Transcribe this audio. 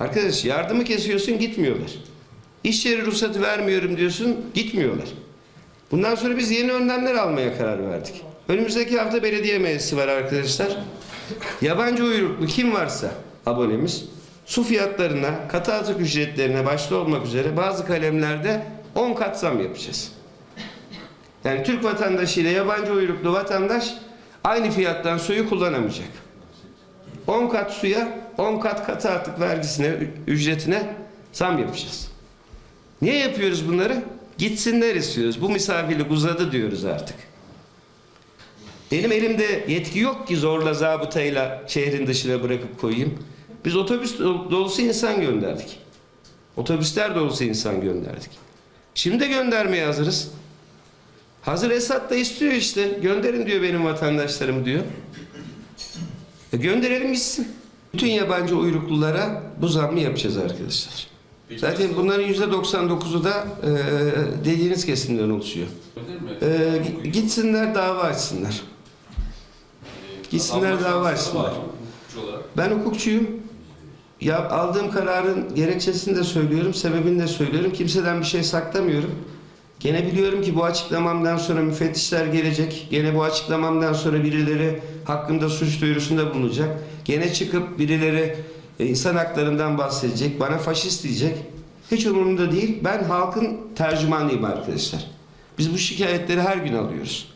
Arkadaş yardımı kesiyorsun gitmiyorlar. İş yeri ruhsatı vermiyorum diyorsun gitmiyorlar. Bundan sonra biz yeni önlemler almaya karar verdik. Önümüzdeki hafta belediye meclisi var arkadaşlar. Yabancı uyruklu kim varsa abonemiz su fiyatlarına, katı atık ücretlerine başta olmak üzere bazı kalemlerde 10 kat zam yapacağız. Yani Türk vatandaşı ile yabancı uyruklu vatandaş aynı fiyattan suyu kullanamayacak. 10 kat suya, 10 kat katı atık vergisine, ücretine zam yapacağız. Niye yapıyoruz bunları? Gitsinler istiyoruz. Bu misafirlik uzadı diyoruz artık. Benim elimde yetki yok ki zorla zabıtayla şehrin dışına bırakıp koyayım. Biz otobüs dol- dolusu insan gönderdik. Otobüsler dolusu insan gönderdik. Şimdi de göndermeye hazırız. Hazır Esad da istiyor işte. Gönderin diyor benim vatandaşlarım diyor. E gönderelim gitsin. Bütün yabancı uyruklulara bu zammı yapacağız arkadaşlar. Zaten bunların %99'u da e, dediğiniz kesimden oluşuyor. E, gi- gitsinler dava açsınlar. Gitsinler dava açsınlar. Ben hukukçuyum. Ya aldığım kararın gerekçesini de söylüyorum, sebebini de söylüyorum. Kimseden bir şey saklamıyorum. Gene biliyorum ki bu açıklamamdan sonra müfettişler gelecek. Gene bu açıklamamdan sonra birileri hakkında suç duyurusunda bulunacak. Gene çıkıp birileri e, insan haklarından bahsedecek. Bana faşist diyecek. Hiç umurumda değil. Ben halkın tercümanıyım arkadaşlar. Biz bu şikayetleri her gün alıyoruz.